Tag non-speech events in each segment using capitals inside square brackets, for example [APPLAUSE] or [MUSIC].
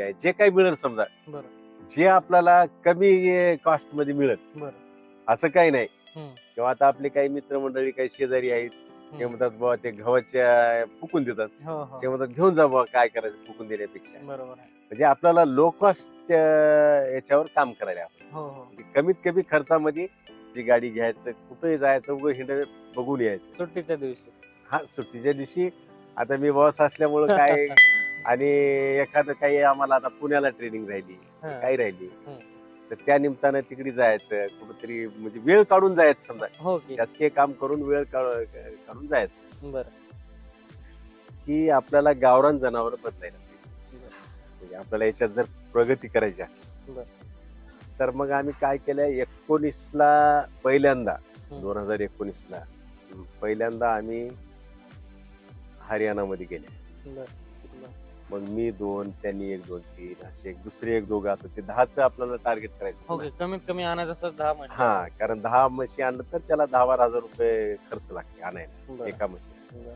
पेशी आहे. जे काही मिळेल समजा. जे आपल्याला कमी कॉस्टमध्ये मिळत असं काही नाही. किंवा आता आपले काही मित्रमंडळी काही शेजारी आहेत ते. म्हणतात बाबा ते गव्हाच्या फुकून देतात. हो हो. ते म्हणतात घेऊन जा बाबा काय करायचं फुकून देण्यापेक्षा. म्हणजे आपल्याला लो कॉस्ट याच्यावर काम करायला हो. म्हणजे कमीत कमी खर्चामध्ये जी गाडी घ्यायचं कुठेही जायचं उगं हिंड बघून यायचं. सुट्टीच्या दिवशी. हा सुट्टीच्या दिवशी आता मी बॉस असल्यामुळं काय [LAUGHS] आणि एखादं काही आम्हाला आता पुण्याला ट्रेनिंग राहिली हा. काही राहिली. तर त्या निमित्तानं तिकडे जायचं कुठंतरी म्हणजे वेळ काढून जायचं समजा हो की शासकीय काम करून वेळ काढ- काढून जायचं बरं की आपल्याला गावरान जनावर बदलायला पाहिजे. म्हणजे आपल्याला याच्यात जर प्रगती करायची असेल. तर मग आम्ही काय केलं एकोणीस ला पहिल्यांदा. दोन हजार एकोणीस ला पहिल्यांदा आम्ही हरियाणामध्ये गेले बरं. मग मी दोन त्यांनी एक दोन तीन असे एक दुसरे एक दोघं आता ते दहाच आपल्याला टार्गेट करायचं हो होतं की ना. कमीत कमी आणायचं असं दहा हा कारण दहा म्हशी आणलं तर त्याला दहा बारा हजार रुपये खर्च लागते आणायला बरं. एका म्हशी बरं.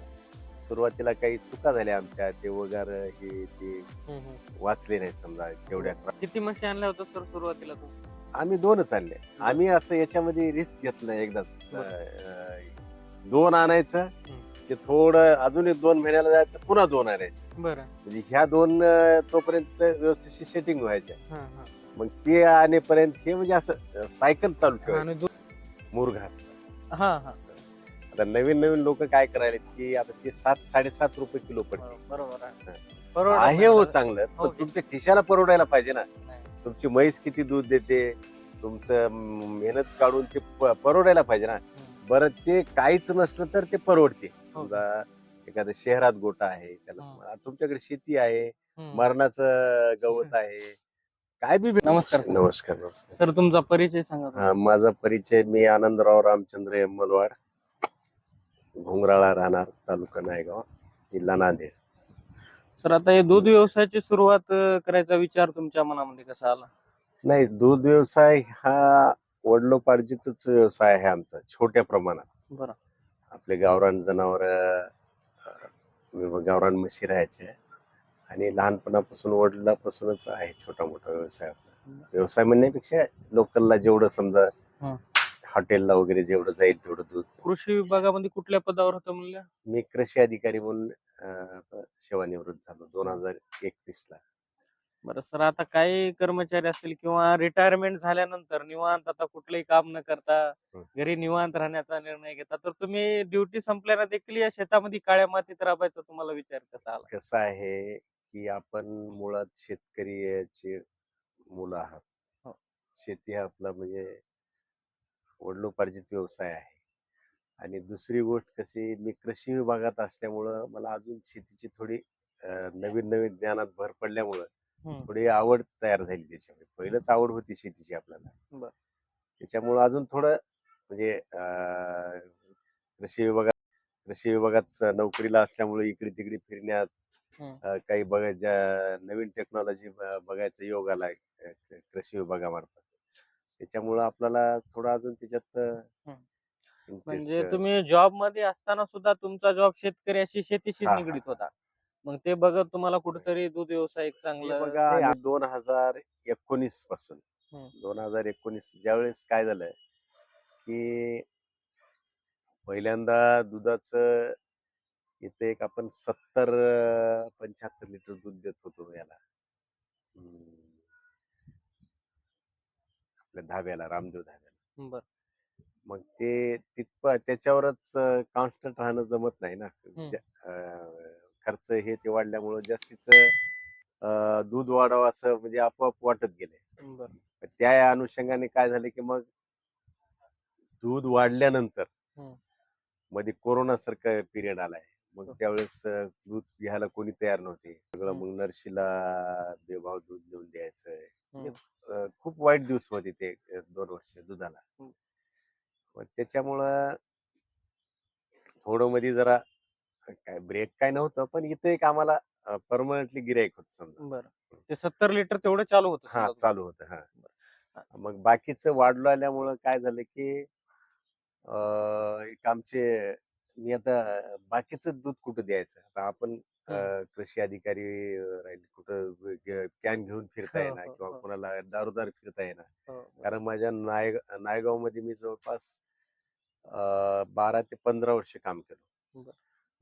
सुरुवातीला काही चुका झाल्या आमच्या ते वगैर हे ते हम्म, हम्म. वाचले नाही समजा तेवढ्या किती म्हशी आणल्या होत्या सर सुरुवातीला तू आम्ही दोनच आणले आम्ही असं याच्यामध्ये रिस्क घेतलं एकदाच अं, दोन आणायचं हम्म. ते थोडं अजून एक दोन महिन्याला जायचं पुन्हा दोन आणायचं बरं. म्हणजे ह्या दोन अं, तोपर्यंत व्यवस्थित सेटिंग व्हायच्या. हा हा. मग ते आणेपर्यंत हे म्हणजे असं सायकल चालू ठेवायचं. आणि मुरघास हा हा. आता नवीन नवीन लोक काय करायला की आता ते सात साडेसात रुपये किलो पडते बरोबर आहे. हा. बरोबर आहे हो चांगलं हो पण की. तुमच्या खिशाला परवडायला पाहिजे ना. नाही. तुमची म्हैस किती दूध देते तुमचं म, मेहनत काढून ते प- परवडायला पाहिजे ना. हम्म. बरं ते काहीच नसलं तर ते परवडते. हो. समजा एखाद्या शहरात गोटा आहे त्याला तुमच्याकडे शेती आहे. मरणाचं गवत [LAUGHS] आहे काय बी भेट- नमस्कार. नमस्कार नमस्कार. सर तुमचा परिचय सांगा. हा, माझा परिचय मी आनंदराव रामचंद्र यमलवाड घुंगराळा राहणार तालुका नायगाव जिल्हा नांदेड. सर आता हे दूध व्यवसायाची सुरुवात करायचा विचार तुमच्या मनामध्ये कसा आला? नाही दूध व्यवसाय हा वडिलोपार्जितच व्यवसाय आहे आमचा छोट्या प्रमाणात. बरं. आपले गावरान जनावर गावरान म्हशी राहायचे आणि लहानपणापासून वडिलापासूनच आहे छोटा मोठा व्यवसाय आपला. व्यवसाय म्हणण्यापेक्षा लोकलला जेवढं समजा हं. हॉटेलला वगैरे जेवढं जाईल तेवढं दूध. कृषी विभागामध्ये कुठल्या पदावर होतं म्हणलं मी कृषी अधिकारी म्हणून अं, सेवानिवृत्त झालो दोन हजार एकवीस ला बरं सर आता काही कर्मचारी असतील किंवा रिटायरमेंट झाल्यानंतर निवांत आता कुठलंही काम न करता. घरी निवांत राहण्याचा निर्णय घेता तर तुम्ही ड्युटी संपल्यानं देखील या शेतामध्ये काळ्या मातीत राबायचा तुम्हाला विचार कसा आला कसं आहे की आपण मुळात शेतकरीचे मुलं आहात हो. शेती हा आपला म्हणजे वडिलोपार्जित व्यवसाय आहे आणि दुसरी गोष्ट कशी मी कृषी विभागात असल्यामुळं मला अजून शेतीची थोडी नवीन नवीन ज्ञानात भर पडल्यामुळं. थोडी आवड तयार झाली त्याच्यामध्ये. पहिलंच आवड होती शेतीची आपल्याला. त्याच्यामुळं अजून थोडं म्हणजे कृषी विभागात कृषी विभागात नोकरीला असल्यामुळे इकडे तिकडे फिरण्यात काही बघायच्या नवीन टेक्नॉलॉजी बघायचा योग क- कृषी विभागामार्फत. त्याच्यामुळं आपल्याला थोडं अजून त्याच्यात म्हणजे तुम्ही जॉबमध्ये असताना सुद्धा तुमचा जॉब शेतकऱ्याशी शेतीशी हा, हा, निगडीत. होता. मग ते बघत तुम्हाला कुठेतरी दूध व्यवसाय एक हे चांगलं बघा दोन हजार एकोणीसपासून. दोन हजार एकोणीस ज्यावेळेस काय झालं की पहिल्यांदा दुधाचं इथे एक आपण सत्तर पंच्याहत्तर लिटर दूध देत होतो याला. आपल्या धाब्याला रामदेव धाब्याला. बर. मग ते तिथप त्याच्यावरच कॉन्स्टंट राहणं जमत नाही ना. खर्च हे ते वाढल्यामुळं जास्तीच दूध वाढावं असं म्हणजे आपोआप वाटत गेले त्या अनुषंगाने काय झालं की मग दूध वाढल्यानंतर. मध्ये कोरोना सारखा पिरियड आलाय मग. त्यावेळेस दूध घ्यायला कोणी तयार नव्हते सगळं. मग नर्शीला बेभाव दूध देऊन द्यायचं. अं, खूप वाईट दिवस होते ते दोन वर्ष दुधाला त्याच्यामुळं थोडं मध्ये जरा काय ब्रेक काय नव्हतं पण इथं एक आम्हाला परमनंटली गिरायक होत समजा. बर. ते सत्तर लिटर तेवढं चालू होतं हा समजा. चालू होतं हा. मग बाकीचं वाढलं आल्यामुळं काय झालं की अं, एक आमचे मी आता बाकीचं दूध कुठं द्यायचं? आता आपण हम्म. कृषी अधिकारी अं, राहिले कुठं कॅन घेऊन फिरता हो, येणार हो, किंवा हो. कोणाला दारोदार फिरता येणार. हो, कारण माझ्या नाय नायगावमध्ये मी जवळपास अं, बारा ते पंधरा वर्ष काम केलं. बरं.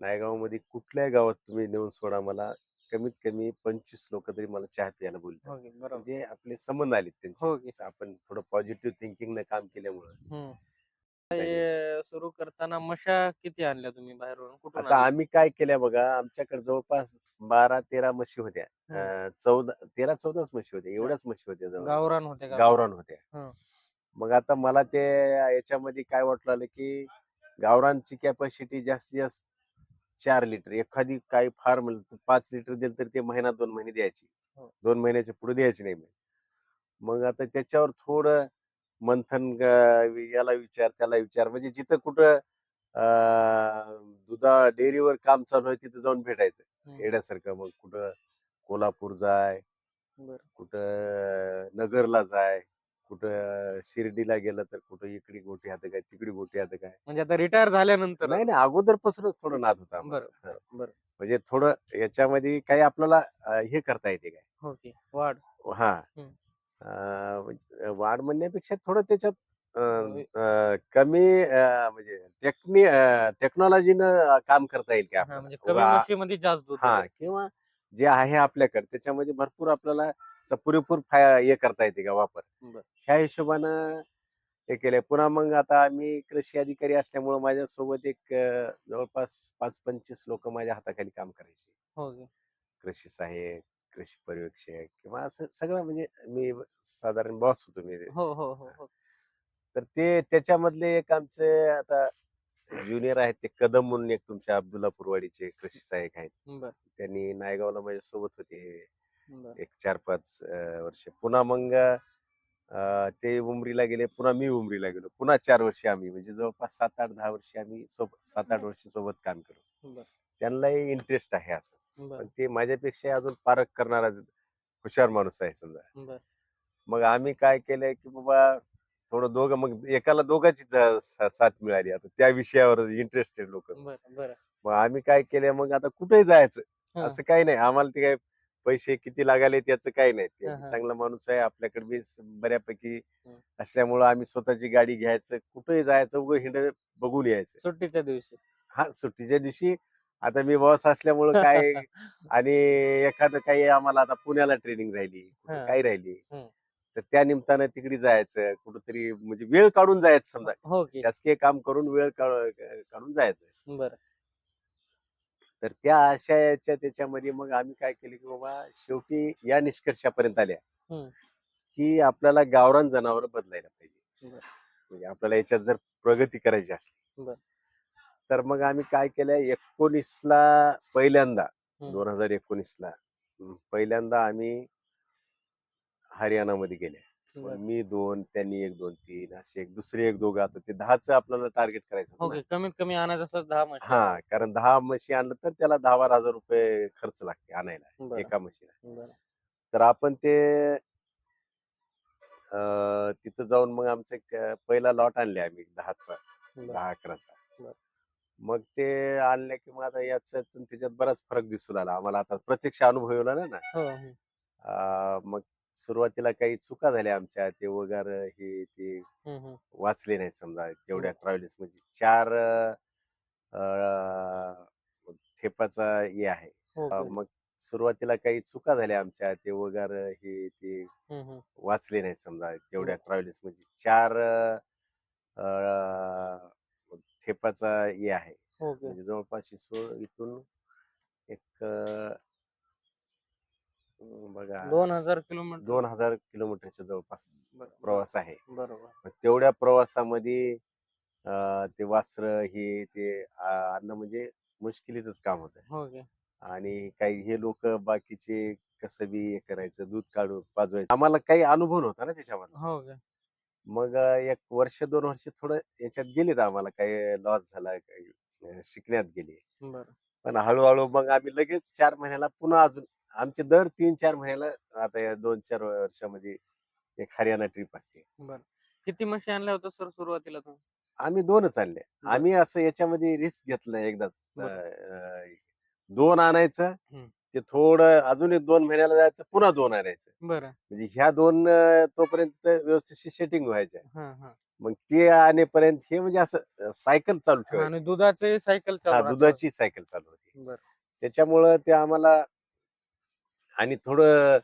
नायगावमध्ये कुठल्याही गावात तुम्ही नेऊन सोडा मला. कमीत कमी पंचवीस लोक तरी मला चहा प्यायला बोलतात. हो म्हणजे आपले संबंध आले हो. त्यांचे आपण थोडं पॉझिटिव्ह थिंकिंग न काम केल्यामुळं. हे. सुरू करताना मशा किती आणल्या तुम्ही बाहेरून? कुठून आता? आम्ही काय केल्या बघा आमच्याकडे जवळपास बारा तेरा म्हशी होत्या चौदा तेरा चौदाच म्हशी होत्या. एवढ्याच म्हशी होत्या जवळ गावरान होते का? गावरान होत्या. हं. मग आता मला ते याच्यामध्ये काय वाटलं आलं की गावरानची कॅपॅसिटी जास्तीत जास्त चार लिटर एखादी काही फार म्हणलं तर पाच लिटर दिलं तर ते महिना दोन महिने द्यायची हो. दोन महिन्याच्या पुढे द्यायची नाही मग आता त्याच्यावर थोडं मंथन याला विचार त्याला विचार म्हणजे जिथं कुठं अं, दुधा डेअरीवर काम चालू आहे तिथं जाऊन भेटायचं. येण्यासारखं मग कुठं कोल्हापूर जाय. कुठं नगरला जाय कुठं शिर्डीला गेलं तर कुठं इकडे गोटी हात काय तिकडे गोटी हात काय म्हणजे आता रिटायर झाल्यानंतर नाही नाही अगोदरपासूनच थोडं नाद होता आम्हाला. बरं, हं. बरं. म्हणजे थोडं याच्यामध्ये काही आपल्याला अं, हे करता येते काय हो की वाढ हा हम्म. अं, म्हणजे वाढ म्हणण्यापेक्षा थोडं त्याच्यात अं, होय. अं, कमी अं, म्हणजे टेक्नि टेक्नॉलॉजीनं काम करता येईल का हा? म्हणजे कमी वा- म्हशीमध्ये जास्त दूध हा देते. किंवा जे आहे आपल्याकडे त्याच्यामध्ये भरपूर आपल्याला स- पुरेपूर फाय- हे करता येते का वापर. ह्या हिशोबानं हे केलंय. पुन्हा मग आता आम्ही कृषी अधिकारी असल्यामुळे माझ्यासोबत एक जवळपास पाच पंचवीस लोक माझ्या हाताखाली काम करायचे. हो कृषी सहाय्यक कृषी पर्यवेक्षक किंवा असं सगळं म्हणजे मी साधारण बॉस होतो मी. हो हो हो हो. तर ते त्याच्यामधले एक आमचे आता ज्युनियर आहेत ते कदम म्हणून एक तुमच्या अब्दुल्ला पुरवाडीचे कृषी सहाय्यक आहेत. त्यांनी नायगावला माझ्या सोबत होते. एक चार पाच अं, वर्ष. पुन्हा मग अं, ते उमरीला गेले पुन्हा मी उमरीला गेलो. पुन्हा चार वर्ष आम्ही म्हणजे जवळपास सात आठ दहा वर्ष आम्ही सोबत सात आठ वर्ष सोबत काम केलो बर. त्यांनाही इंटरेस्ट आहे असं. पण ते माझ्यापेक्षा अजून पारख करणारा हुशार माणूस आहे समजा. बर. मग आम्ही काय केलंय की बाबा थोडं दोघं मग एकाला दोघांची ज- सा- साथ मिळाली. आता त्या विषयावर इंटरेस्टेड लोक. बर बर. मग आम्ही काय केलंय मग आता कुठेही जायचं? हा. असं काही नाही. आम्हाला ते काय पैसे किती लागाले त्याचं काही नाही ते हा. चांगला माणूस आहे आपल्याकडे बी बऱ्यापैकी. असल्यामुळं आम्ही स्वतःची गाडी घ्यायचं कुठेही जायचं उगं हिंड बघून यायचं सुट्टीच्या दिवशी हा सुट्टीच्या दिवशी आता मी बॉस असल्यामुळं काय [LAUGHS] आणि एखादं काही आम्हाला आता पुण्याला ट्रेनिंग राहिली हा. काही राहिली. तर त्या निमित्तानं तिकडे जायचं कुठंतरी म्हणजे वेळ काढून जायचं समजा हो की शासकीय काम करून वेळ काढ- काढून जायचं बर तर त्या अशा याच्या त्याच्यामध्ये मग आम्ही काय केलं की बाबा शेवटी या निष्कर्षापर्यंत आल्या. की आपल्याला गावरान जनावर बदलायला पाहिजे. म्हणजे आपल्याला याच्यात जर प्रगती करायची असली. तर मग आम्ही काय केलं एकोणीस ला पहिल्यांदा. दोन हजार एकोणीस ला पहिल्यांदा आम्ही हरियाणामध्ये गेले बर. मी दोन त्यांनी एक दोन तीन असे एक दुसरे एक दोघं आता ते दहाच आपल्याला टार्गेट करायचं होतं ना. की कमीत कमी आणायचं असलं तर दहा म्हशी हा कारण दहा म्हशी आणलं तर त्याला दहा बारा हजार रुपये खर्च लागते आणायला बरं. एका म्हशीला बरं. तर आपण ते अं, तिथं जाऊन मग आमचा एक पहिला लॉट आणले आम्ही दहाचा बरं. दहा अकराचा बरं. मग ते आणले की मग आता याच त्याच्यात बराच फरक दिसू लागला आम्हाला आता प्रत्यक्ष अनुभव येऊ लागला ना हो हं. अं, मग सुरुवातीला काही चुका झाल्या आमच्या ते वगैरे हे ते. वाचले नाही समजा तेवढ्या ट्रॅव्हल्स म्हणजे चार अं, ठेपाचा हे आहे हो अं. मग सुरुवातीला काही चुका झाल्या आमच्या ते वगैरे हे ते. वाचले नाही समजा तेवढ्या ट्रॅव्हल्स म्हणजे चार अं, ठेपाचा हे आहे हो की. म्हणजे जवळपास इथून एक अं, बघा दोन हजार किलोमीटर दोन हजार किलोमीटरच्या जवळपास. प्रवास आहे बरोबर तेवढ्या प्रवासामध्ये अं, ते वास्त्र हे ते आणणं म्हणजे मुश्किलीच काम होतं हो की. आणि काही हे लोक बाकीचे कसं बी हे करायचं दूध काढून पाजवायचं आम्हाला काही अनुभव नव्हता ना त्याच्यामध्ये हो की. मग अं, एक वर्ष दोन वर्ष थोडं याच्यात गेलीत आम्हाला काही लॉस झाला काही अं, शिकण्यात गेली बरं. पण हळूहळू मग आम्ही लगेच चार महिन्याला पुन्हा अजून आमचे दर तीन चार महिन्याला आता या दोन चार वर्षामध्ये एक हरियाणा ट्रिप असते. बरं. किती म्हशी आणल्या होत्या सर सुरुवातीला तुम्ही? आम्ही दोनच आणले. आम्ही असं याच्यामध्ये रिस्क घेतलं एकदाच. अं, दोन आणायचं हम्म. ते थोडं अजून एक दोन महिन्याला जायचं पुन्हा दोन आणायचं. बरं. म्हणजे ह्या दोन अं, तोपर्यंत व्यवस्थित सेटिंग व्हायच्या. हा हा. मग ते आणेपर्यंत हे म्हणजे असं सायकल चालू ठेवायचं आणि दुधाचे सायकल हा चालू दुधाची सायकल चालू होती. बरं. त्याच्यामुळं ते आम्हाला आणि थोडं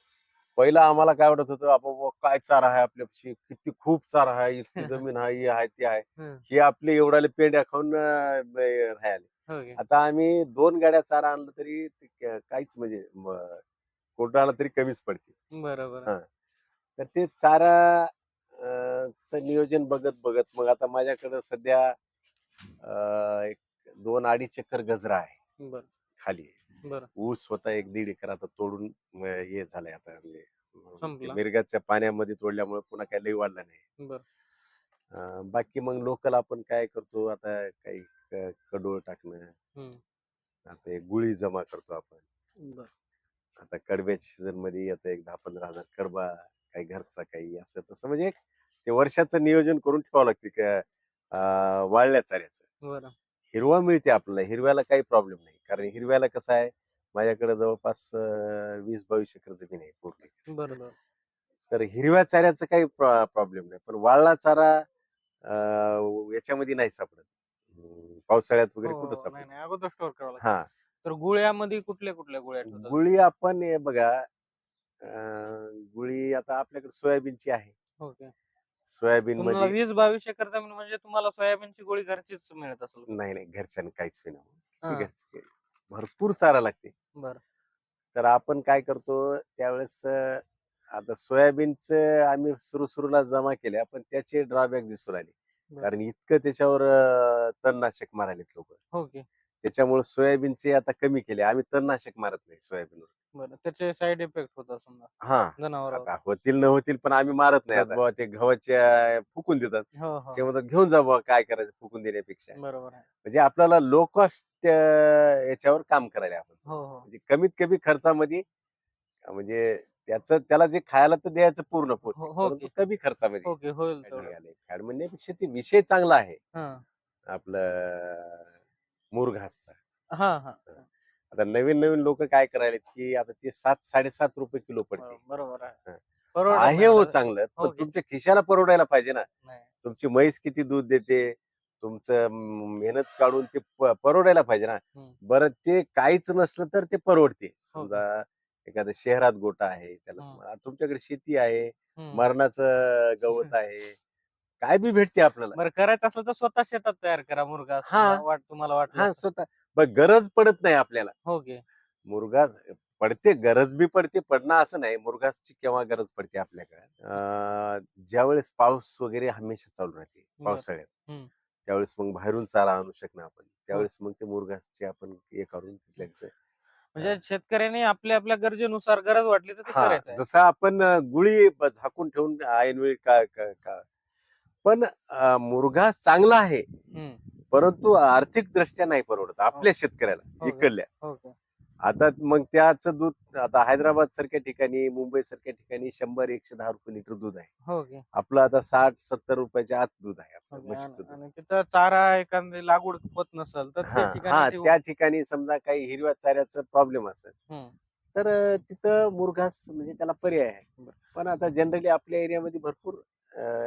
पहिलं आम्हाला काय वाटत होतं आपण काय चारा आहे आपल्यापाशी? किती खूप चारा आहे इतकी [LAUGHS] जमीन आहे ही आहे ती आहे. हं. आपले एवढाले पेंड्या खाऊन राहिले. हो? आता आम्ही दोन गाड्या चारा आणलं तरी काहीच म्हणजे कोटाला तरी कमीच पडते. बरं बरं हा. तर ते चारा चं नियोजन बघत बघत मग आता माझ्याकडं सध्या एक दोन अडीच एकर गजरा आहे. खाली. ऊस स्वतः एक दीड एकर आता तोडून हे झालंय आता म्हणजे संपला. मिरगाच्या पाण्यामध्ये तोडल्यामुळे पुन्हा काही लई वाढलं नाही. बाकी मग लोकल आपण काय करतो आता काही कडोळ टाकणं. आता एक गुळी जमा करतो आपण. आता कडब्याच्या सीझनमध्ये आता एक दहा पंधरा हजार कडबा काही घरचा काही असं तसं म्हणजे ते वर्षाचं नियोजन करून ठेवावं लागते का वाळल्या चाऱ्याचं. हिरवा मिळते आपल्याला हिरव्याला काही प्रॉब्लेम नाही. कारण हिरव्याला कसं आहे माझ्याकडे जवळपास वीस बावीस एकर जमीन आहे पूर्ण. तर हिरव्या चाऱ्याचं काही प्रॉब्लेम नाही. पण वाळला चारा याच्यामध्ये नाही सापडत. पावसाळ्यात वगैरे हो, कुठं नाही सापडत? अगोदर स्टोअर करावं लागतं. हा. तर गुळ्यामध्ये कुठल्या कुठल्या गुळ्या गुळी आपण हे बघा गुळी आता आपल्याकडे सोयाबीनची आहे. हो? सोयाबीन मध्ये वीस बावीस एकर जमीन म्हणजे तुम्हाला सोयाबीनची गोळी घरचीच मिळत असेल नाही नाही. घरच्यानं काहीच नाही. हा, घरचे भरपूर चारा लागते. बरं. तर आपण काय करतो त्यावेळेस आता सोयाबीनचं आम्ही सुरू सुरूला जमा केल्या पण त्याचे ड्रॉबॅक दिसून आले बरं. कारण इतकं त्याच्यावर तणनाशक मारायलेत लोक. हो त्याच्यामुळे सोयाबीनचे आता कमी केले. आम्ही तणनाशक मारत नाही सोयाबीनवर. बरं त्याचे साईड इफेक्ट होतात समजा हा. जनावरांवर. आता होतील न होतील पण आम्ही मारत नाही आता. बाबा ते गव्हाच्या फुकून देतात. हो हो. ते म्हणतात घेऊन जा बाबा काय करायचं फुकून देण्यापेक्षा. बरोबर आहे. म्हणजे आपल्याला लो कॉस्ट याच्यावर काम करायला आपण. हो हो. म्हणजे कमीत कमी खर्चामध्ये म्हणजे त्याचं त्याला जे खायला तर द्यायचं पूर्ण पोट हो- हो परंतु की. कमी खर्चामध्ये की होईल तेवढं. निघाले. फॅड म्हणण्यापेक्षा ते विषय चांगला आहे. हा. आपलं मुरघासचा. हा. हा. आता नवीन नवीन लोक काय करायला की आता ते सात साडेसात रुपये किलो पडते बरोबर आहे हा. हो. चांगलं हो पण की. तुमच्या खिशाला परवडायला पाहिजे ना तुमची म्हैस किती दूध देते तुमचं मेहनत काढून ते परवडायला पाहिजे ना. बरं ते काहीच नसलं तर ते परवडते हो. समजा एखाद्या शहरात गोटा आहे त्याला. तुमच्याकडे शेती आहे. मरणाचं गवत [LAUGHS] आहे काय बी भेटते आपल्याला बरं करायचं असलं तर स्वतः शेतात तयार करा मुरगा हा. वाट तुम्हाला वाटलं हा. स्वतः पण गरज पडत नाही आपल्याला. हो की. पडते गरज बी पडते पडणं असं नाही मुरगासची केव्हा गरज पडते आपल्याकडे? ज्यावेळेस पाऊस वगैरे हमेशा चालू राहते पावसाळ्यात. त्यावेळेस मग बाहेरून चारा आणू शकणार आपण. त्यावेळेस मग ते मुरगासचे आपण हे करून तिथल्या तिथे- म्हणजे शेतकऱ्यांनी आपल्या आपल्या गरजेनुसार गरज वाटली तर हा. जसं आपण गुळी झाकून ठेवून ऐनवेळी का का- का- पण मुरघास चांगला आहे. परंतु आर्थिक दृष्ट्या नाही परवडत. आपल्या शेतकऱ्याला हो? इकडल्या. हो. आता मग त्याचं दूध आता हैदराबाद सारख्या ठिकाणी मुंबई सारख्या ठिकाणी शंभर एकशे दहा रुपये लिटर दूध आहे. हो आपलं आता साठ सत्तर रुपयाच्या आत दूध आहे हो तिथं चारा एखादी लागवड होत नसेल तर हा त्या हा ठिकाणी समजा काही हिरव्या चाऱ्याचा प्रॉब्लेम असेल. तर तिथं मुरघास म्हणजे त्याला पर्याय आहे. पण आता जनरली आपल्या एरियामध्ये भरपूर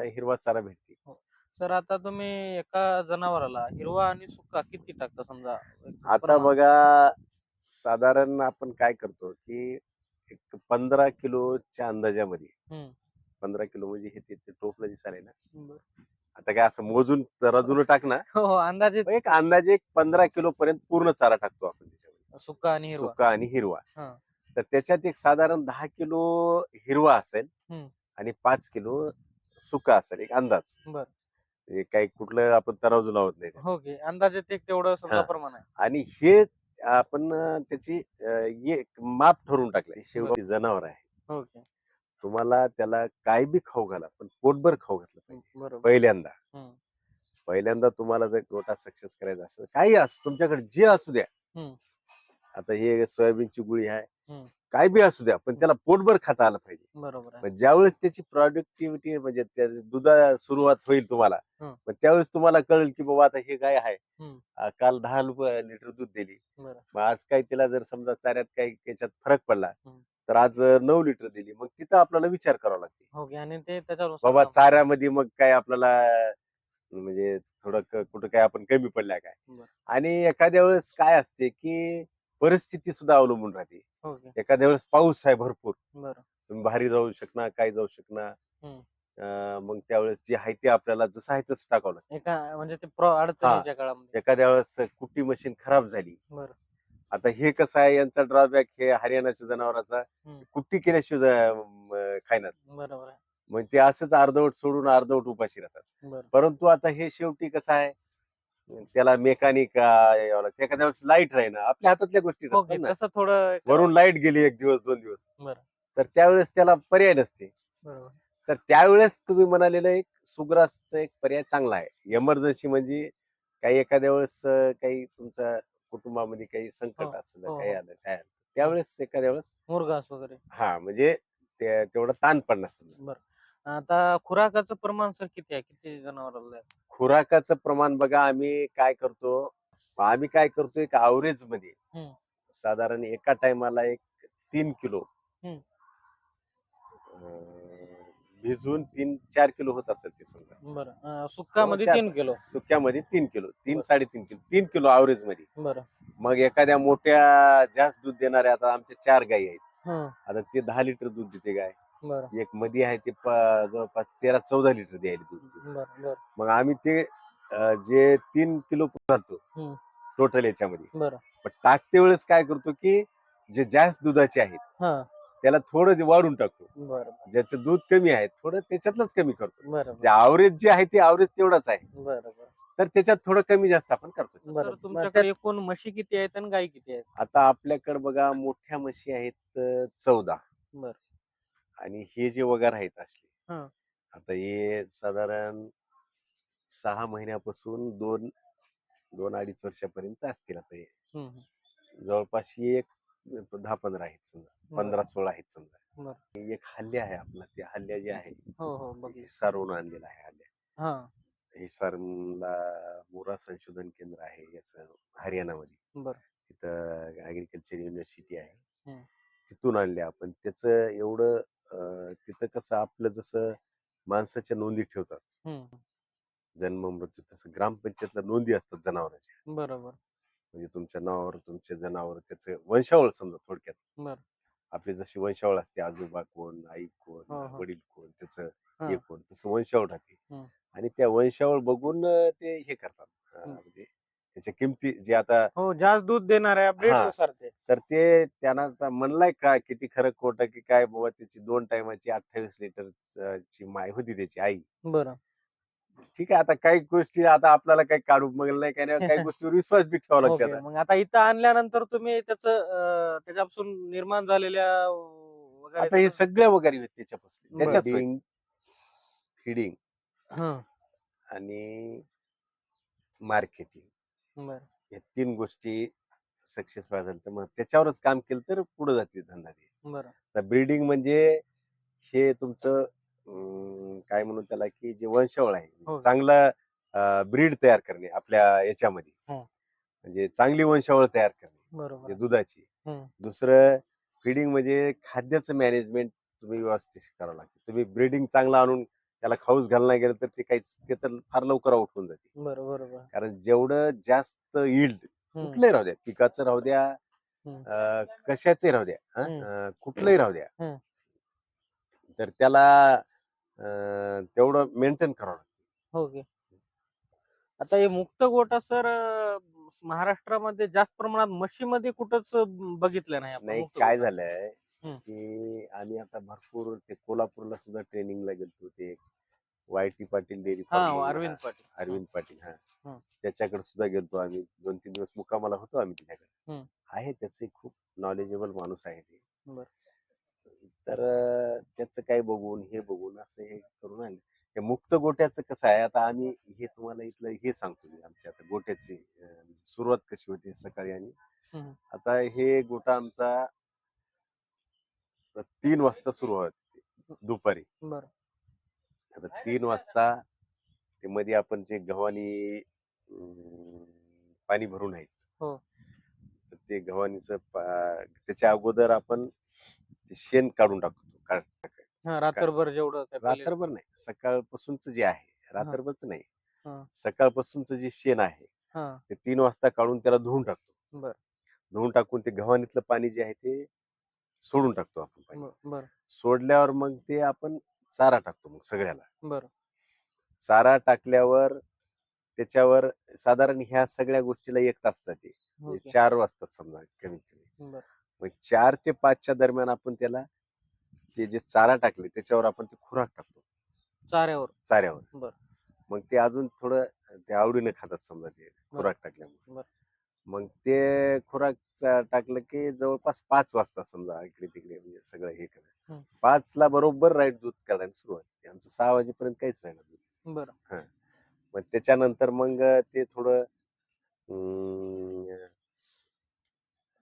हिरवा चारा भेटते. तर आता तुम्ही एका जनावराला हिरवा आणि सुका किती टाकता समजा आता प्रमाण. बघा साधारण आपण काय करतो की एक पंधरा किलोच्या अंदाजामध्ये हम्म. पंधरा किलो म्हणजे हे ते ते टोपलं दिसायला ना बरं. आता काय असं मोजून तराजून टाक ना हो हो अंदाजे एक अंदाजे एक पंधरा किलो पर्यंत पूर्ण चारा टाकतो आपण त्याच्यामध्ये सुका आणि हिरवा सुका आणि हिरवा हा. तर त्याच्यात एक साधारण दहा किलो हिरवा असेल हम्म. आणि पाच किलो सुका असेल एक अंदाज बर काही कुठलं आपण तराजू लावत नाही हो की अंदाजे ते तेवढं समजा हा. प्रमाण आहे आणि हे आपण अं, त्याची अं, हे माप ठरवून टाकले शेवटी जनावर आहे. हो की. तुम्हाला त्याला काय बी खाऊ घाला पण पोटभर खाऊ घातलं पाहिजे. बरोबर. पहिल्यांदा. हम्म. पहिल्यांदा तुम्हाला जर गोटा सक्सेस करायचा असेल काही असो तुमच्याकडे जे असू द्या. हम्म. आता हे सोयाबीनची गुळी आहे. हम्म. काय बी असू द्या पण त्याला पोटभर खाता आलं पाहिजे. बरोबर आहे. ज्यावेळेस त्याची प्रॉडक्टिव्हिटी म्हणजे त्या दुधा सुरुवात होईल तुम्हाला हं. मग त्यावेळेस तुम्हाला कळेल की बाबा आता हे काय आहे. हं. आ, काल दहा रुपये लिटर दूध दिली. बरं. मग आज काही तिला जर समजा चाऱ्यात काही त्याच्यात फरक पडला हं. तर आज अं, नऊ लिटर दिली. मग तिथं आपल्याला विचार करावा लागते. हो की आणि ते त्याच्यावर बाबा चाऱ्यामध्ये मग काय आपल्याला म्हणजे थोडं क- कुठं काय आपण कमी पडल्या काय? बरं. आणि एखाद्या वेळेस काय असते की परिस्थिती सुद्धा अवलंबून राहते. हो एखाद्या वेळेस पाऊस आहे भरपूर. बरं. तुम्ही बाहेर जाऊ शकणार काय जाऊ शकणार. हम्म. अं, मग त्यावेळेस जे आहे ते आपल्याला जसं आहे तसं टाकावं लागतं. एका म्हणजे ते प्र- अडचणीच्या काळामध्ये. एखाद्या वेळेस कुट्टी मशीन खराब झाली. बरं. आता हे कसं आहे यांचा ड्रॉबॅक हे हरियाणाच्या जनावराचा. हम्म. कुट्टी केल्याशिवाय अं, खायनात. बरोबर आहे. मग ते असंच अर्धवट सोडून अर्धवट उपाशी राहतात. बरं. परंतु आता हे शेवटी कसं आहे त्याला मेकॅनिक यावं लागतं. एखाद्या वेळेस लाइट राहीना. आपल्या हातातल्या गोष्टी हो ना. तसं थोडं वरून लाइट गेली एक दिवस दोन दिवस. बरं. तर त्यावेळेस त्याला पर्याय नसते. बरोबर. तर त्यावेळेस तुम्ही म्हणालेलं एक सुग्रासचा एक पर्याय चांगला आहे. एमर्जन्सी म्हणजे काही एखाद्या वेळेस अं, काही तुमच्या कुटुंबामध्ये काही हो, संकट असलं हो, काही हो. आलं काय आलं. त्यावेळेस एखाद्या वेळेस मुरघास वगैरे. हा म्हणजे ते तेवढं ताण समजा बरं. आता खुराकाचं प्रमाण सर किती आहे? किती जनावराला आहे? खुराकाचं प्रमाण बघा आम्ही काय करतो? आम्ही काय करतो एक अवरेजमध्ये हम्म. साधारण एका टायमाला एक तीन किलो. हम्म. अं, भिजवून तीन चार किलो होत असत ते समजा. बरं. अं, सुक्कामध्ये चार- तीन किलो. सुक्यामध्ये तीन किलो. तीन बरं. साडेतीन किलो. तीन किलो अवरेजमध्ये. बरं. मग एखाद्या मोठ्या जास्त दूध देणाऱ्या आता आमच्या चार गायी आहेत. हं, आता ते दहा लिटर दूध देते गाय. बरं. एक मध्ये आहे ते प- जवळपास तेरा चौदा लिटर द्यायला दूध देते. बरं बरं. मग आम्ही ते अं, जे तीन किलो घालतो. टोटल याच्यामध्ये. बरं. पण टाकते वेळेस काय करतो की जे जास्त दुधाचे आहेत हा. त्याला थोडं जे वाढून टाकतो. बरं ज्याचं दूध कमी आहे थोडं त्याच्यातलंच कमी करतो. बरं जे ॲव्हरेज जे आहे ते ॲव्हरेज तेवढंच आहे. बरं बरं. तर त्याच्यात थोडं कमी जास्त आपण करतो. बरं बरं. मग तुमच्याकडे एकूण म्हशी किती आहेत आणि गाई किती आहेत? आता आपल्याकडे बघा मोठ्या म्हशी आहेत चौदा. बरं. आणि हे जे वगार आहेत असले. हा. आता हे साधारण सहा महिन्यापासून दोन दोन अडीच वर्षापर्यंत असतील आता हे. हं, हं. जवळपास ही एक दहा पंधरा आहेत समजा. पंधरा सोळा आहेत समजा. बरं. एक हल्ल्या आहे आपला त्या हल्ल्या जे आहे हो हो. बघ आणलेला आहे हल्ल्या हा. हिसारला मोरा संशोधन केंद्र आहे याचं हरियाणामध्ये. बरं. तिथं ऍग्रिकल्चर युनिव्हर्सिटी आहे. हम्म. तिथून आणले आपण. त्याचं एवढं तिथं कसं आपलं जसं माणसाच्या नोंदी ठेवतात जन्म मृत्यू तसं ग्रामपंचायतला नोंदी असतात जनावरांच्या बरोबर म्हणजे तुमच्या नावावर तुमचे जनावर त्याचं वंशावळ समजा थोडक्यात आपली जशी वंशावळ असते आजोबा कोण आई कोण हो, हो. वडील कोण त्याचं हा. कोण तसं वंशावळ राहते. आणि त्या वंशावळ बघून ते हे करतात. म्हणजे त्याच्या किमती जे आता हो जास्त दूध देणाऱ्या ब्रीड हा. नुसार ते तर ते त्यांना आता म्हणलाय का किती खरं खोटं की काय बाबा त्याची दोन टायमाची अठ्ठावीस लिटर ची माय होती त्याची आई बरं ठीक आहे आता काही गोष्टी आता आपल्याला काही काढू मग नाही काही नाही, काही [LAUGHS] गोष्टीवर विश्वास बी ठेवावा लागतो आता. मग आता इथं आणल्यानंतर तुम्ही त्याच त्याच्यापासून निर्माण झालेल्या वगैरे आता हे सगळं- सगळ्या वगैरे आहेत त्याच्यापासून बरं. त्याच्याच फिडिंग हं, आणि मार्केटिंग बरं. या तीन गोष्टी सक्सेस व्हायला तर मग त्याच्यावरच काम केलं तर पुढे जाते धंदा ते बरं. तर ब्रीडिंग म्हणजे हे तुमचं अं, काय म्हणू त्याला की जे वंशावळ आहे. हो. चांगला ब्रीड तयार करणे आपल्या याच्यामध्ये. हं. म्हणजे चांगली वंशावळ तयार करणे. बरोबर. म्हणजे दुधाची. दुसरं फिडिंग म्हणजे खाद्याचं मॅनेजमेंट तुम्ही व्यवस्थित करावं लागते. तुम्ही ब्रीडिंग चांगलं आणून त्याला खाऊस घालणार गेलं तर ते काहीच ते तर फार लवकर आउट होऊन जाते बरं बरोबर कारण जेवढं जास्त इल्ड कुठलंही राहू द्या पिकाचं राहू द्या. अं, कशाचंही राहू द्या कुठलंही राहू द्या. तर त्याला तेवढं मेंटेन करावं लागतं हो आता हे मुक्त गोटा सर महाराष्ट्रामध्ये जास्त प्रमाणात म्हशीमध्ये कुठंच बघितलं नाही काय. झालंय. की आम्ही आता भरपूर ते कोल्हापूरला सुद्धा ट्रेनिंगला गेलतो ते. Y T Patil dairy farm Arvind Patil. Arvind Patil हा. त्याच्याकडे सुद्धा गेलतो आम्ही. दोन तीन दिवस मुक्कामाला होतो आम्ही त्याच्याकडे. आहे त्याचे खूप नॉलेजेबल माणूस आहे ते. तर त्याचं काय बघून हे बघून असं हे करून आले. ते मुक्त गोट्याचं कसं आहे आता आम्ही हे तुम्हाला इथलं हे सांगतो मी आमच्या आता गोट्याची सुरुवात कशी होती सकाळी आणि. आता हे गोटा आमचा तीन वाजता सुरू होते दुपारी. बर. आता तीन वाजता ते मध्ये आपण जे गव्हाणी पाणी भरून आहे. हो. तर ते गव्हाणीचं त्याच्या अगोदर आपण ते शेण काढून टाकतो काढ हा रात्रभर जेवढं काय पहिले- रात्रभर नाही सकाळपासूनच जे आहे रात्रभरच नाही. सकाळपासूनच जे शेण आहे हा. ते तीन वाजता काढून त्याला धुवून टाकतो. बर. धुवून टाकून ते गव्हाणीतलं पाणी जे आहे ते सोडून टाकतो आपण पाणी. बर. सोडल्यावर मग ते आपण चारा टाकतो मग सगळ्याला. बर. चारा टाकल्यावर त्याच्यावर साधारण ह्या सगळ्या गोष्टीला एक तास जाते. म्हणजे ओके. चार वाजतात समजा कमीत कमी बर. मग चार ते पाचच्या दरम्यान आपण त्याला ते जे चारा टाकले त्याच्यावर आपण ते खुराक टाकतो. चाऱ्यावर. चाऱ्यावर. बर. मग ते अजून थोडं ते आवडीने खातात समजा ते खुराक टाकल्यामुळे. बर. मग ते खुराक चा- टाकलं की जवळपास पाच वाजता समजा इकडे तिकडे म्हणजे सगळं हे. करा पाच ला बरोबर राईट दूध काढायला सुरुवात होते. आमचं सहा वाजेपर्यंत काहीच राहणार दूध बर. मग त्याच्यानंतर मग ते थोडं अं,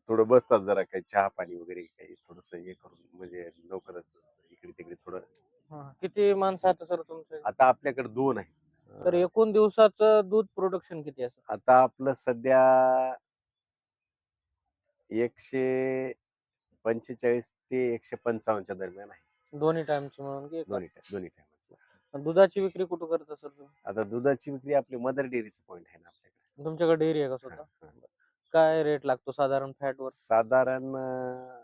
थोडं बसतात जरा काही चहा पाणी वगैरे काही थोडस हे करून म्हणजे लवकरच इकडे तिकडे थोडं. हा. किती माणसं आता सर तुमचे? आता आपल्याकडे दोन आहे तर एकूण दिवसाचं दूध प्रोडक्शन किती असं आता आपलं सध्या एकशे पंचेचाळीस ते एकशे पंचावन्नच्या दरम्यान आहे. दोन्ही टाइमची की एका? दोन्ही टाइमच दुधाची विक्री कुठं करता सर तुम्ही? आता दुधाची विक्री आपली मदर डेअरीचं पॉईंट आहे ना आपल्याकडे. तुमच्याकडे डेअरी आहे का स्वतः? हा, हा. काय रेट लागतो साधारण फॅट वर? साधारण अं,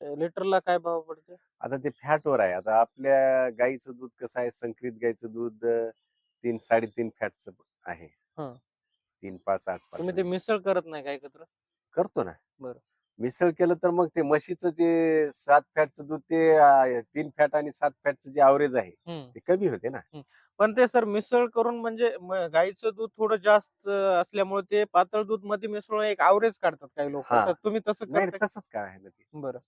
लिटरला काय भाव पडते आता ते फॅट वर आहे. आता आपल्या गाईचं दूध कसं आहे? संकरित गाईचं दूध अं, तीन साडेतीन फॅटचं आहे हा. तीन पाच आठ पाच तुम्ही ते मिसळ करत नाही का एकत्र करतो ना बरं. मिसळ केलं तर मग ते म्हशीचं जे सात फॅटचं दूध ते अं, तीन फॅट आणि सात फॅटचं जे अवरेज आहे. ते कमी होते ना पण ते सर मिसळ करून म्हणजे म- गाईचं दूध थोडं जास्त असल्यामुळे ते पातळ दूधमध्ये मिसळून एक आवरेज काढतात काही लोक हा. तर तुम्ही तसं नाही करता तसंच काय आहे ना ते का? बरं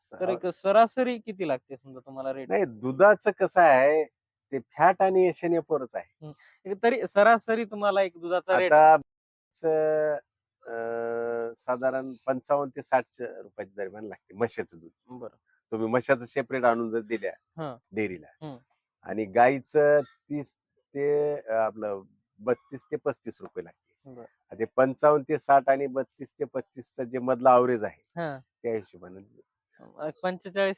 स- तर एक सरासरी किती लागते समजा तुम्हाला रेट नाही दुधाचं कसं आहे ते फॅट आणि एशनेपरच आहे. तरी सरासरी तुम्हाला एक दुधाचा रेट आता च- अं, साधारण पंचावन्न ते साठच्या रुपयाच्या दरम्यान लागते म्हशीचं दूध. बरं. तुम्ही म्हशाचं सेपरेट आणून जर दिल्या हा. डेअरीला. आणि गाईचं तीस ते अं, आपलं बत्तीस ते पस्तीस रुपये लागते. बरं. आणि ते पंचावन्न ते साठ आणि बत्तीस ते पस्तीसचा जे मधला अवरेज आहे हा. त्या हिशोबाने पंचेचाळीस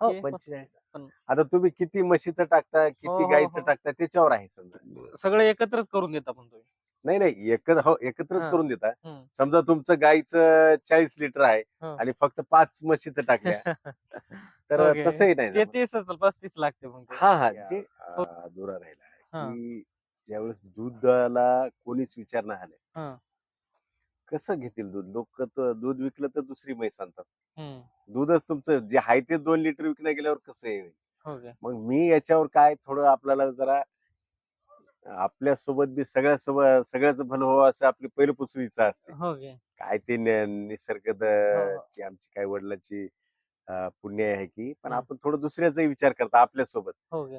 हो पंचेचाळीस. पण- आता तुम्ही किती म्हशीचं टाकता हो, किती हो, गाईचं हो. टाकता त्याच्यावर आहे समजा सगळे एकत्रच करून देता पण तुम्ही नाही नाही एकत्र हो एकत्रच हा. करून देता हम्म. समजा तुमचं गाईचं चाळीस लिटर आहे हा. आणि फक्त पाच म्हशीचं टाकल्या [LAUGHS] तर. तसंही नाही जमत. तीस पस्तीस लागते मग ते. हा हा. जे अं, दुरा राहिला हा. की ज्यावेळेस दुधाला कोणीच विचार नाही आले हा. कसं घेतील दूध? लोक दूध विकलं तर दुसरी म्हैस आणतात. दूधच तुमचं जे आहे ते दोन लिटर विकण्या गेल्यावर कसं आहे? ओके मग मी याच्यावर काय थोडं आपल्याला जरा आपल्यासोबत बी सगळ्या सोबत सगळ्याच भलं व्हावं असं आपली पहिल्यापासून इच्छा असते. ओके काय ते निसर्ग ची आमची काय वडिलाची पुण्य आहे की पण. आपण थोडं दुसऱ्याचाही विचार करता आपल्यासोबत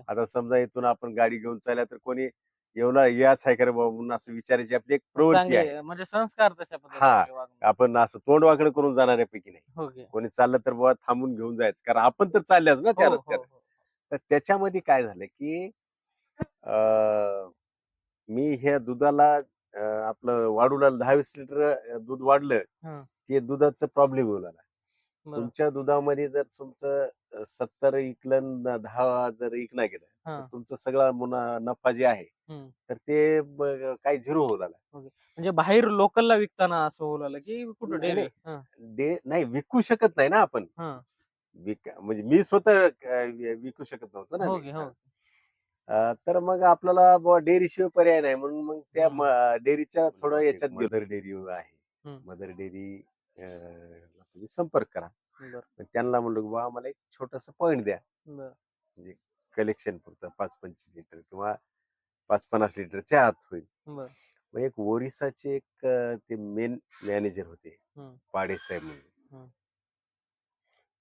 आता समजा इथून आपण गाडी घेऊन चालल्या तर कोणी एवढा याच आहे का रे बाबा म्हणून असं विचारायची आपली एक प्रवृत्ती आहे चांगले म्हणजे संस्कार तशा हा. वागणूक. आपण असं तोंड वाकडं करून जाणाऱ्यापैकी नाही ओके कोणी चाललं तर बाबा थांबून घेऊन जायचं कारण आपण तर चालल्याच ना त्या हो, हो, रस्त्याने हो. तर त्याच्यामध्ये काय झालं की अं, मी ह्या दुधाला अं, आपलं वाढूला दहा वीस लिटर दूध वाढलं हं. ते दुधाचं प्रॉब्लेम आला बरं. तुमच्या दुधामध्ये जर तुमचं सत्तर इकलं न दहा जर इकला गेलं तर हा. तुमचं सगळा मुना नफा जे आहे हम्म. तर ते ब- काही झिरो होऊ लागला म्हणजे बाहेर लोकलला विकताना असं होऊ लागलं की कुठं नाही, डेअरी. डे नाही विकू शकत नाही ना आपण विक म्हणजे मी स्वतः अं, विकू शकत नव्हतो ना मी. हो अं, तर मग आपल्याला डेअरी शिवाय पर्याय नाही म्हणून मग त्या हम्म. डेअरीच्या थोडं याच्यात मदर डेअरी आहे हम्म. मदर डेअरी तुम्ही संपर्क करा. बरं. मग त्यांना म्हणलो की बा आम्हाला एक छोटस पॉईंट द्या. बरं. कलेक्शन पुरतं पाच पंचवीस लिटर किंवा पाच पन्नास लिटरच्या आत होईल. बरं. मग एक ओरिसाचे एक अं, ते मेन मॅनेजर होते हम्म. पाडे साहेब म्हणून.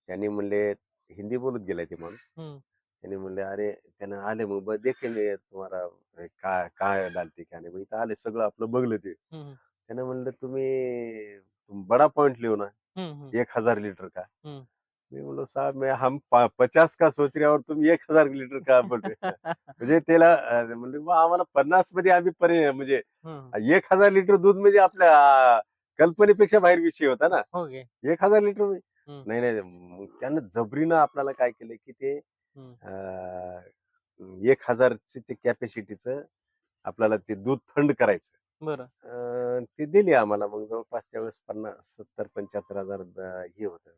त्यांनी म्हणले हिंदी बोलत गेलाय ते माणूस. हम्म. त्यांनी म्हणले अरे त्यानं आले मग ब- देखेंगे तुम्हाला काय काय डालते काय नाही. मग इथं आले सगळं आपलं बघलं ते. हम्म. त्यानं म्हणलं तुम्ही तुम बडा पॉइंट लिहू ना. हम्म. हम्म. एक हजार लिटर का हम्म. मी म्हणलो साहेब मैं हम पा- पचास का सोच रहे हैं और तुम एक हजार लिटर का बोल रहे हैं." म्हणजे त्याला अं, म्हणले "बा, आम्हाला पन्नासमध्ये आम्ही परे म्हणजे हम्म. एक हजार लिटर दूध म्हणजे आपल्या अं, कल्पनेपेक्षा बाहेर विषय होता ना हो गे एक हजार लिटर म्हणजे. हम्म. नाही नाही मग त्यानं जबरीनं आपल्याला काय केलं की ते हम्म. अं, एक हजारचे ते कॅपॅसिटीच आपल्याला ते दूध थंड करायचं बरं. अं, ते दिले आम्हाला मग जवळपास त्यावेळेस पन्नास सत्तर पंच्याहत्तर हजार अं, हे होतं.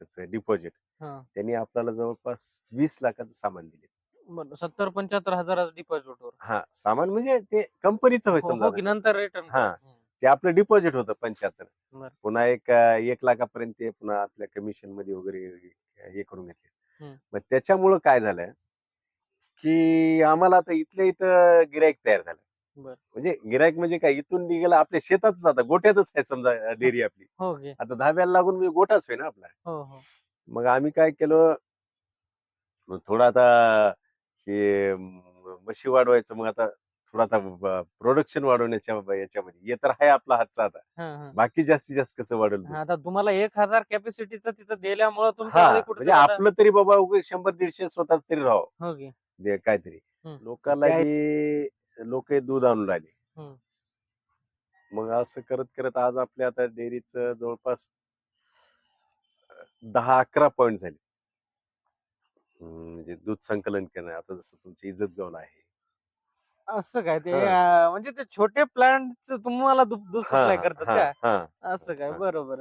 त्याचं डिपॉझिट. हा. त्यांनी आपल्याला जवळपास वीस लाखाचं सामान दिले. बरं सत्तर पंच्याहत्तर हजाराचं डिपॉझिट वर हा सामान म्हणजे ते कंपनीचं होय हो समजा हो की नंतर रिटर्न हा. ते आपलं डिपॉझिट होतं पंच्याहत्तर. बरं. पुन्हा एक अं, एक लाखापर्यंत ते पुन्हा आपल्या कमिशनमध्ये वगैरे हे करून घेतले. हम्म. मग त्याच्यामुळं काय झालं की आम्हाला आता इथल्या इथं गिराईक तयार झालं. म्हणजे गिराईक म्हणजे काय? इथून निघाला आपल्या शेतातच आता गोट्यातच आहे समजा डेअरी आपली. हो आता धाब्याला लागून मी गोटाच आहे ना आपला. हो हो. मग आम्ही काय केलं? मग थोडं आता हे म्हशी वाढवायचं मग आता थोडं आता प्रोडक्शन वाढवण्याच्या याच्यामध्ये. हे तर आहे आपला हातचा आता. हा, हा. बाकी जास्तीत जास्त कसं? हा, आता तुम्हाला एक हजार कॅपॅसिटीचं तिथं दिल्यामुळं हा कुठे म्हणजे आपलं तरी बाबा उगाच शंभर दीडशे स्वतःच तरी राहावं. हो दे काहीतरी. हम्म. लोकांना लोक दूध आणून राहिले. मग असं करत करत आज आपल्या आता डेअरीचं जवळपास दहा अकरा पॉइंट झाले म्हणजे दूध संकलन करणं आता जसं तुमच्या इज्जत गावला आहे असं काय ते म्हणजे ते छोटे प्लांट तुम्हाला दूध करतात का. असं काय. बरोबर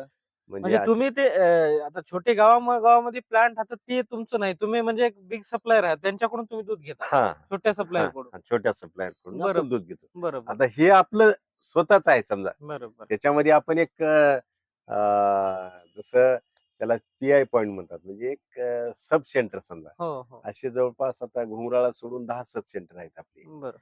म्हणजे म्हणजे तुम्ही ते अं, आता छोटे गावा गावामध्ये प्लांट राहतात ते तुमचं नाही. तुम्ही म्हणजे एक बिग सप्लायर आहात. त्यांच्याकडून तुम्ही दूध घेता. हा. छोट्या हा, सप्लायरकडून हा, छोट्या सप्लायरकडून बरोबर. आपण दूध घेतो. बरोबर. आता हे आपलं स्वतःच आहे समजा. बरोबर. त्याच्यामध्ये आपण एक अं, जसं त्याला पी आय पॉइंट म्हणतात. म्हणजे एक सब सेंटर समजा. हो हो. असे जवळपास आता घुमराळा सोडून दहा सब सेंटर आहेत आपले. बरं.